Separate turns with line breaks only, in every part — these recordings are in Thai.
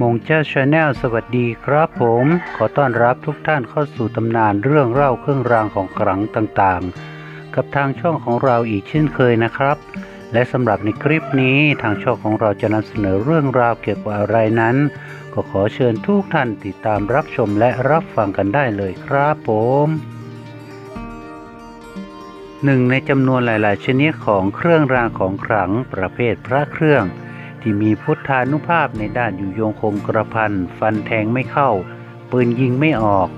มงเจ้าชาแนลสวัสดีครับผม ขอต้อนรับทุกท่านเข้าสู่ตำนานเรื่องเล่าเครื่องรางของขลังต่างๆ กับทางช่องของเราอีกเช่นเคยนะครับ และสำหรับในคลิปนี้ทางช่องของเราจะนำเสนอเรื่องราวเกี่ยวกับอะไรนั้น ก็ขอเชิญทุกท่านติดตามรับชมและรับฟังกันได้เลยครับผมหนึ่งในจำนวนหลาย ๆ ชนิดของเครื่องรางของขลังประเภทพระเครื่อง ที่มีพุทธานุภาพในด้านอยู่โยงคงกระพันฟันแทงไม่เข้า ปืนยิงไม่ออก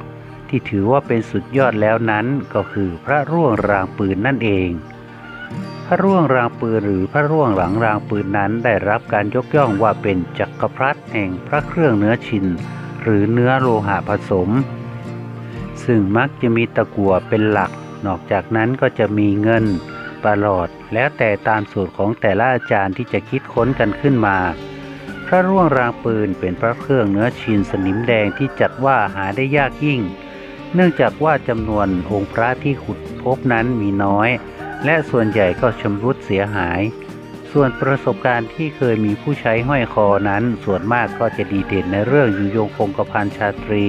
ที่ถือว่าเป็นสุดยอดแล้วนั้นก็คือพระร่วงรางปืนนั่นเอง พระร่วงรางปืนหรือพระร่วงหลังรางปืนนั้นได้รับการยกย่องว่าเป็นจักรพรรดิแห่งพระเครื่องเนื้อชิน หรือเนื้อโลหะผสม ซึ่งมักจะมีตะกั่วเป็นหลัก นอกจากนั้นก็จะมีเงิน ประหลอด แล้วแต่ตามสูตรของแต่ละอาจารย์ที่จะคิดค้นกันขึ้นมา พระร่วงรางปืนเป็นพระเครื่องเนื้อชินสนิมแดงที่จัดว่าหาได้ยากยิ่ง เนื่องจากว่าจำนวนองค์พระที่ขุดพบนั้นมีน้อย และส่วนใหญ่ก็ชำรุดเสียหาย ส่วนประสบการณ์ที่เคยมีผู้ใช้ห้อยคอนั้นส่วนมากก็จะดีเด่นในเรื่องอยู่ยงคงกระพันชาตรี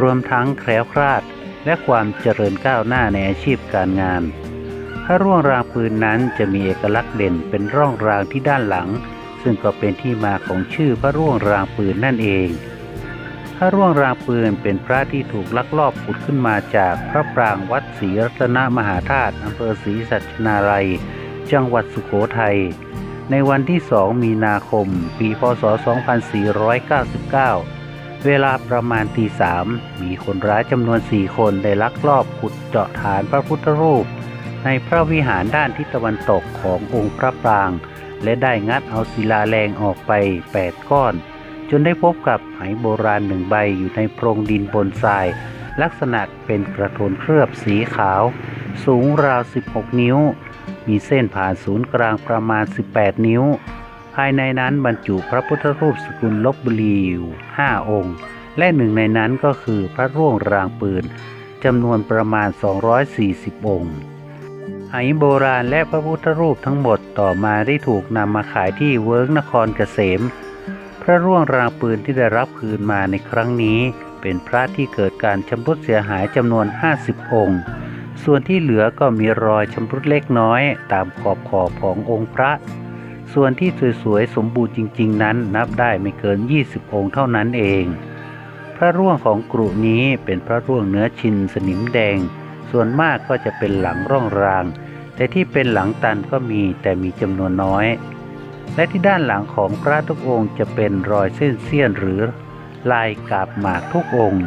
รวมทั้งแคล้วคลาดและความเจริญก้าวหน้าในอาชีพการงาน พระร่วงรางปืนนั้นจะมีเอกลักษณ์เด่นเป็นร่องรางที่ด้านหลัง ซึ่งก็เป็นที่มาของชื่อพระร่วงรางปืนนั่นเอง พระร่วงรางปืนเป็นพระที่ถูกลักลอบขุดขึ้นมาจากพระปรางวัดศรีรัตนมหาธาตุอำเภอศรีสัชนาลัย จังหวัดสุโขทัย ในวันที่ 2 มีนาคม ปีพศ 2499เวลาประมาณตีสามมีคนร้ายจำนวนสี่คนได้ลักลอบขุดเจาะฐานพระพุทธรูป ในพระวิหารด้านทิศตะวันตกขององค์พระปราง และได้งัดเอาศิลาแรงออกไป 8 ก้อน จนได้พบกับไหโบราณหนึ่งใบอยู่ในโพรงดินบนทราย ลักษณะเป็นกระโถนเคลือบสีขาว สูงราว 16 นิ้ว มีเส้นผ่านศูนย์กลางประมาณ 18 นิ้ว ภายในนั้นบรรจุพระพุทธรูปสกุลลบบุรีอยู่5องค์ และหนึ่งในนั้นก็คือพระร่วงรางปืนจำนวนประมาณ 240 องค์ ไหโบราณและพระพุทธรูปทั้งหมดต่อมาได้ถูกนำมาขายที่เวิร์กนครเกษม พระร่วงรางปืนที่ได้รับคืนมาในครั้งนี้ เป็นพระที่เกิดการชำรุดเสียหายจำนวน 50 องค์ ส่วนที่เหลือก็มีรอยชำรุดเล็กน้อยตามขอบขอบขององค์พระ ส่วนที่สวยๆสมบูรณ์จริง ๆ นั้นนับได้ไม่เกิน 20 องค์เท่านั้นเอง พระร่วงของกรุนี้เป็นพระร่วงเนื้อชินสนิมแดง ส่วนมากก็จะเป็นหลังร่องราง แต่ที่เป็นหลังตันก็มีแต่มีจำนวนน้อย และที่ด้านหลังของพระทุกองค์จะเป็นรอยเส้นเสี้ยนหรือลายกาบหมากทุกองค์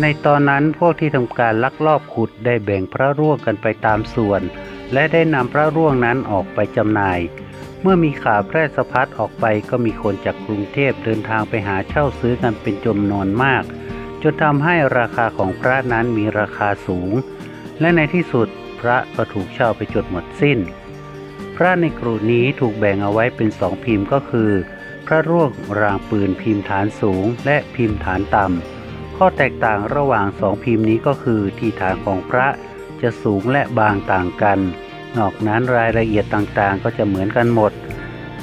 ในตอนนั้นพวกที่ทำการลักลอบขุดได้แบ่งพระร่วงกันไปตามส่วน และได้นำพระร่วงนั้นออกไปจำหน่าย เมื่อมีข่าวแพร่สะพัดออกไปก็มีคนจากกรุงเทพเดินทางไปหาเช่าซื้อกันเป็นจำนวนมาก จนทำให้ราคาของพระนั้นมีราคาสูง และในที่สุดพระก็ถูกเช่าไปจดหมดสิ้น พระในกรุนี้ถูกแบ่งเอาไว้เป็นสองพิมพ์ก็คือ พระร่วงรางปืนพิมพ์ฐานสูงและพิมพ์ฐานต่ำข้อแตกต่างระหว่างสองพิมพ์นี้ก็คือที่ฐานของพระจะสูงและบางต่างกัน นอกนั้นรายละเอียดต่างๆ ก็จะเหมือนกันหมด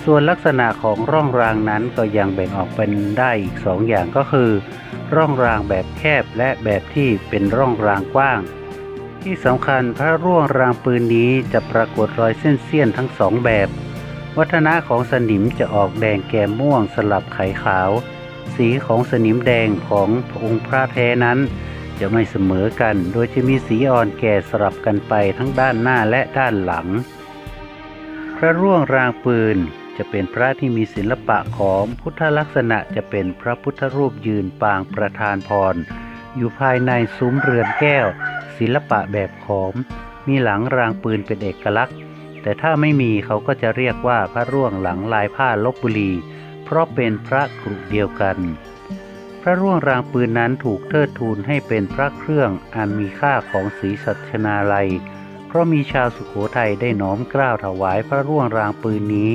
ส่วนลักษณะของร่องรางนั้นก็ยังแบ่งออกเป็นได้อีกสองอย่างก็คือ ร่องรางแบบแคบและแบบที่เป็นร่องรางกว้าง ที่สำคัญพระร่วงรางปืนนี้จะปรากฏรอยเส้นเสี้ยนทั้งสองแบบ วัฒนะของสนิมจะออกแดงแก่ม่วงสลับไขขาว สีของสนิมแดงขององค์พระแท้นั้น จะไม่เสมอกัน โดยจะมีสีอ่อนแก่สลับกันไปทั้งด้านหน้าและด้านหลัง พระร่วงรางปืน จะเป็นพระที่มีศิลปะของพุทธลักษณะจะเป็นพระพุทธรูปยืนปางประธานพร อยู่ภายในซุ้มเรือนแก้ว ศิลปะแบบขอม มีหลังรางปืนเป็นเอกลักษณ์ แต่ถ้าไม่มีเขาก็จะเรียกว่าพระร่วงหลังลายผ้าลบบุรี เพราะเป็นพระกรุเดียวกัน พระร่วงรางปืนนั้นถูกเทิดทูนให้เป็นพระเครื่องอันมีค่าของศรีสัชนาลัย เพราะมีชาวสุโขทัยได้น้อมกล้าวถวายพระร่วงรางปืนนี้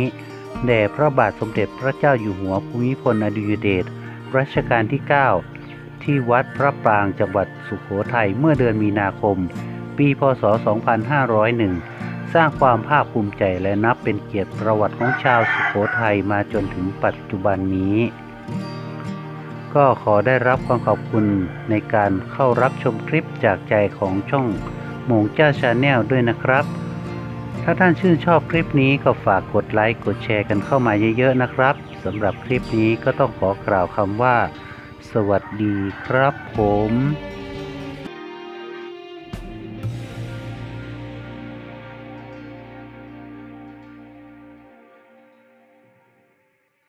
แด่พระบาทสมเด็จพระเจ้าอยู่หัวภูมิพลอดุลยเดชรัชกาลที่ 9 ที่วัดพระปรางจังหวัดสุโขทัยเมื่อเดือนมีนาคม ปีพศ 2501 สร้างความภาคภูมิใจและนับเป็นเกียรติประวัติของชาวสุโขทัยมาจนถึงปัจจุบันนี้ ก็ขอได้รับความขอบคุณในการเข้ารับชมคลิปจากใจของช่องหมงเจ้าชาแนลด้วยนะครับ ถ้าท่านชื่นชอบคลิปนี้ก็ฝากกดไลค์กดแชร์กันเข้ามาเยอะๆนะครับสำหรับคลิปนี้ก็ต้องขอกล่าวคำว่า สวัสดีครับผม